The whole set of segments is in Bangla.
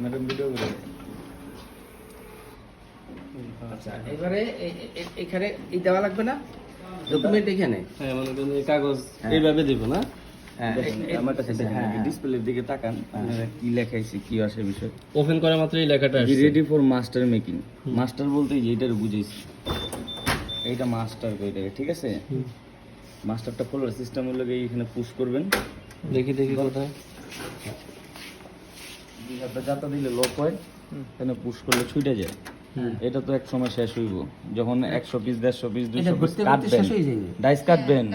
ম্যাডাম ভিডিও করে আচ্ছা এবারে এ- এ- এ- এখানে এই দেওয়া লাগবে না? ডকুমেন্ট এখানে? হ্যাঁ মনে করেন এই কাগজ হ্যাঁ। এইভাবে দিব না? হ্যাঁ দেখেন, এ- এ- আমার কাছে দেখেন। ডিসপ্লের দিকে তাকান আপনারা কি লেখাইছে কি আসে বিষয়? ওপেন করা মাত্র এই লেখাটা ready for master making master বলতে এইটার বুঝেছি এইটা মাস্টার কইটাকে ঠিক আছে? মাস্টারটা খোলার সিস্টেম হলো এখানে পুশ করবেন। দেখি দেখি কোথায়। আপনার যাতা দিলে লক হয় এখানে পুশ করলে ছুটে যায়। এটা তো এক সময় শেষ হইব। যখন একশো পিস দেড়শো পিস দুইশো পিস কাটবেন। হয়ে ডাইস কাটবেন।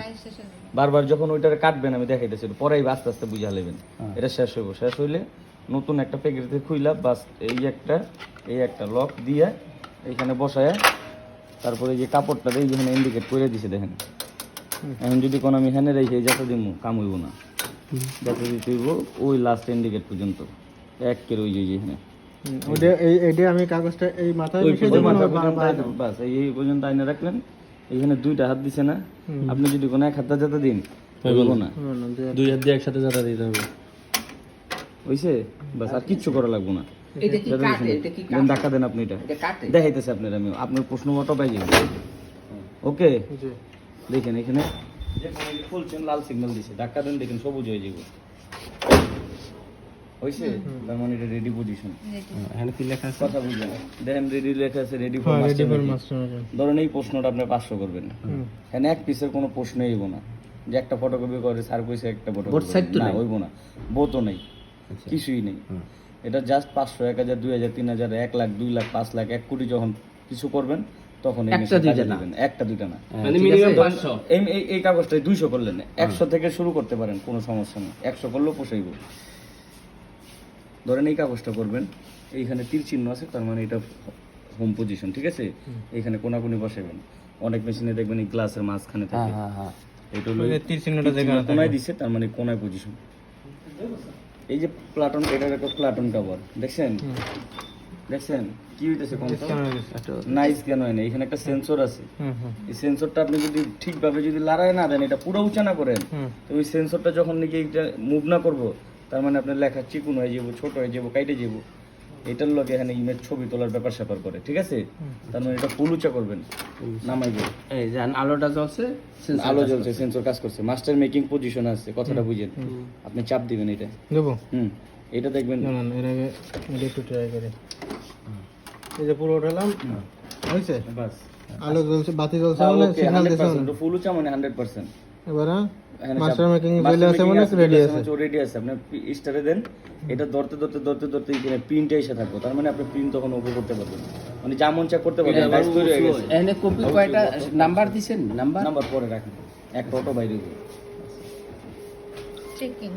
বারবার যখন ওইটারে কাটবেন আমি দেখাইতেছি পরে আস্তে আস্তে বুঝা নেবেন হ্যাঁ। এটা শেষ হইব। শেষ হইলে নতুন একটা প্যাকেটে খুইলা বাস এই একটা এই একটা লক দিয়ে এখানে বসায় তারপরে যে কাপড়টা দিয়ে যেখানে ইন্ডিকেট করে দিছে দেখেন। এখন যদি কোনো আমি হ্যানে রেখে যাতে দিমু কাম হইব না। যাতে দিতে হইব ওই লাস্ট ইন্ডিকেট পর্যন্ত। এক কের ওই যে এখানে ওটা এই এইটা আমি কাগজটা এই মাথায় ওই মিশিয়ে ওই দেবো মাথা না পর্যন্ত বা- আইনা- বাস এই এই পর্যন্ত আইনে রাখলেন। এখানে দুইটা হাত দিছে না। আপনি যদি কোনো এক হাতটা যাতে দিন না। দুই হাত। দিয়ে একসাথে যাতা দিতে হবে। হইছে? বাস আর কিচ্ছু করা লাগবে না। ধাক্কা দেন আপনি এটা। দেখাইতেছে আপনার আমি। আপনার প্রশ্ন মতো পাই ওকে? দেখেন এখানে লাল সিগন্যাল দিছে। ধাক্কা দেন দেখেন সবুজ হয়ে যাবে হইছে? তার মানে এটা রেডি পজিশন এখানে কি লেখা আছে। কথা বুঝলেন? দেখেন রেডি লেখা আছে রেডি ফর হ্যাঁ, মাস্টার। ধরেন এই প্রশ্নটা আপনি পাঁচশো করবেন এখানে এক পিসের কোনো প্রশ্নই হইব না। যে একটা ফটোকপি করে স্যার কইছে একটা ফটোকপি না হইব না। বোতও নেই। আচ্ছা। কিছুই নেই। এটা জাস্ট পাঁচশো এক হাজার দুই হাজার তিন হাজার এক লাখ দুই লাখ পাঁচ লাখ এক কোটি যখন কিছু করবেন তখন এই একটা দুইটা না। দিবেন। একটা দুইটা না। মানে এই কাগজটাই দুইশো করলেন। একশো থেকে শুরু করতে পারেন কোনো সমস্যা নেই। একশো করলেও পোষাইব। ধরেন এই কাগজটা করবেন। এইখানে তীর চিহ্ন আছে তার মানে এটা হোম পজিশন ঠিক আছে? এইখানে কোনাকুনি বসাবেন অনেক মেশিনে দেখবেন এই গ্লাসের মাঝখানে হ্যাঁ থাকে। হ্যাঁ হ্যাঁ এটা হলো তীর চিহ্নটা যেখানে কোনায় দিছে তার মানে কোনায় পজিশন এই যে প্লাটন এটার একটা প্লাটন কভার দেখছেন? দেখছেন? কি হইতেছে? নাইস কেন হয় না এখানে একটা সেন্সর আছে। এই সেন্সরটা আপনি যদি ঠিকভাবে যদি লড়াই না দেন এটা পুরো উঁচা না করেন তো ওই সেন্সরটা যখন নাকি এটা মুভ না করব তার মানে আপনার লেখা চিকুন হয়ে যাব ছোট হয়ে যাব কাইটে যাব। এটার লগে এখানে ইমেজ ছবি তোলার ব্যাপার স্যাপার করে ঠিক আছে? তার মানে এটা ফুল উঁচা করবেন নামাইবে এই আলোটা জ্বলছে আলো জ্বলছে সেন্সর কাজ করছে। মাস্টার মেকিং পজিশন আছে কথাটা বুঝেন। আপনি চাপ দিবেন এটা। দেবো? হুম এটা দেখবেন। না না এর আগে এটা একটু ট্রাই করি। এই যে পুরো উঠালাম হয়েছে? বাস। আলো জ্বলছে বাতি জ্বলছে মানে সিগন্যাল দিছে ফুল উঁচা মানে হান্ড্রেড পার্সেন্ট এবারে মাস্টার মেকিং চলে আছে মানে রেডি আছে রেডি আছে? আপনি স্টারে দেন এটা ধরতে ধরতে ধরতে ধরতে এখানে প্রিন্টে এসে থাকব। তার মানে আপনি প্রিন্ট তখন ওপর করতে পারবেন। মানে যা মন চা করতে পারবেন। ডাইস তৈরি হয়ে গেছে। এখানে কপি কয়টা? নাম্বার দিছেন? নাম্বার নাম্বার পরে রাখেন একটা অটো বাইরে হবে। চেকিং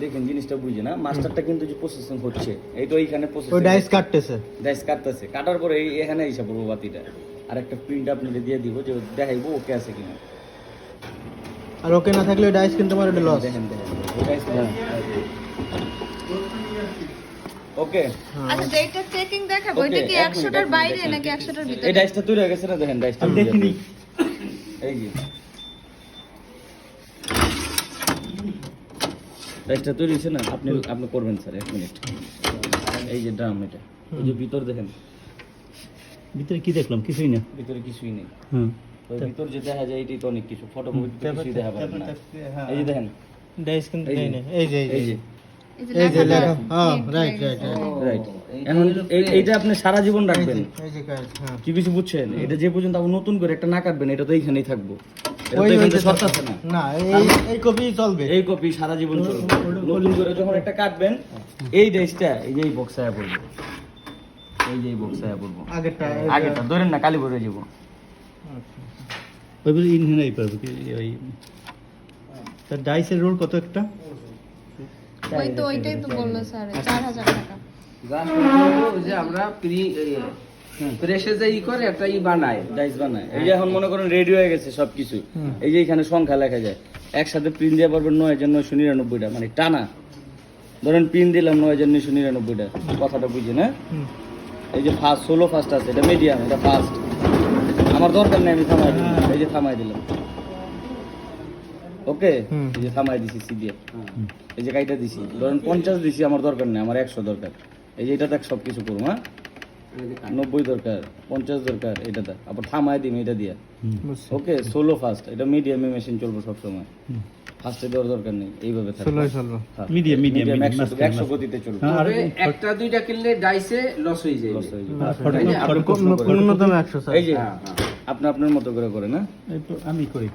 দেখেন জিনিসটা বুঝে না। মাস্টারটা কিন্তু যে প্রসেসিং হচ্ছে এই তো এইখানে প্রসেসিং ডাইস কাটতেছে। ডাইস কাটতেছে। কাটার পরে এই এখানে এসে পড়ব বাতিটা। আর একটা প্রিন্ট আপনাকে দিয়ে দিব যে দেখাইবো ওকে আছে কিনা। আর ওকে না থাকলে ডাইস কিনতে পারে এটা লস দেখেন দেখেন ডাইস ওকে। আচ্ছা যেটা চেকিং দেখাবো এটা কি এক মিনিট, একশোটার এক মিনিট, বাইরে এক মিনিট। নাকি একশোটার এই ডাইসটা তৈরি হয়ে গেছে না দেখেন ডাইসটা দেখিনি। এই যে। ডাইসটা তৈরি হয়েছে না? আপনি আপনি করবেন স্যার এক মিনিট এই যে ড্রাম এটা। এই যে ভিতর দেখেন। ভিতরে কি দেখলাম? কিছুই না। ভিতরে কিছুই নেই। হুম। ওই ভিতর যে দেখা যায় এটাই তো অনেক কিছু। কিছুই দেখা পাবেন না। এই যে দেখেন। ডাইস কিনতে এই না। এই যে এই যে। এই যে। লেখা হ্যাঁ রাইট রাইট রাইট এখন এইটা আপনি সারা জীবন রাখবেন। এই যে কাজ হ্যাঁ। কি কিছু বুঝছেন? এটা যে পর্যন্ত আপনি নতুন করে একটা না কাটবেন এটা তো এইখানেই থাকব। না। এই কপি চলবে। এই কপি সারা জীবন চলবে। নতুন করে যখন একটা কাটবেন এই ডেসটা এই যে এই বক্সায় পড়বে। এই যে পড়ব। আগেরটা আগেটা ধরেন না কালি ভরে যাব। ওইগুলো ইনহিনাই পারবে কি? ওই তার ডাইসের রোল কত একটা? ওই তো ওইটাই তো বলল স্যার চার হাজার টাকা। যা যে আমরা প্রি প্রেসে যে ই করে একটা ই বানায় ডাইস বানায়। এই যে এখন মনে করেন রেডি হয়ে গেছে সবকিছু। এই যে এখানে সংখ্যা লেখা যায়। একসাথে প্রিন্ট দিয়ে পারবেন নয় হাজার নয়শো নিরানব্বইটা। মানে টানা। ধরেন প্রিন্ট দিলাম নয় হাজার নয়শো নিরানব্বইটা। কথাটা বুঝি না হুম। এই যে ফার্স্ট ষোলো ফার্স্ট আছে এটা মিডিয়াম এটা ফার্স্ট আমার দরকার নেই আমি থামাই দিলাম। এই যে থামাই দিলাম। ওকে এই যে থামাই দিছি সি দিয়ে। এই যে কাইটা দিছি। ধরেন পঞ্চাশ দিছি আমার দরকার নেই আমার একশো দরকার। এই যে এটা দেখ সব কিছু করব হ্যাঁ? নব্বই দরকার পঞ্চাশ দরকার এটা দেখ আবার থামাই দিম এটা দিয়ে। ওকে সোলো ফার্স্ট এটা মিডিয়ামে মেশিন চলবো সবসময়। ফার্স্টে দেওয়ার দরকার নেই এইভাবে মিডিয়াম মিডিয়াম একশো একশো গতিতে চলবে। তবে একটা দুইটা কিনলে ডাইসে লস হয়ে যায় Loss হয়ে একশো এই যে হ্যাঁ, হ্যাঁ। আপনি আপনার মতো করে করে না আমি করি।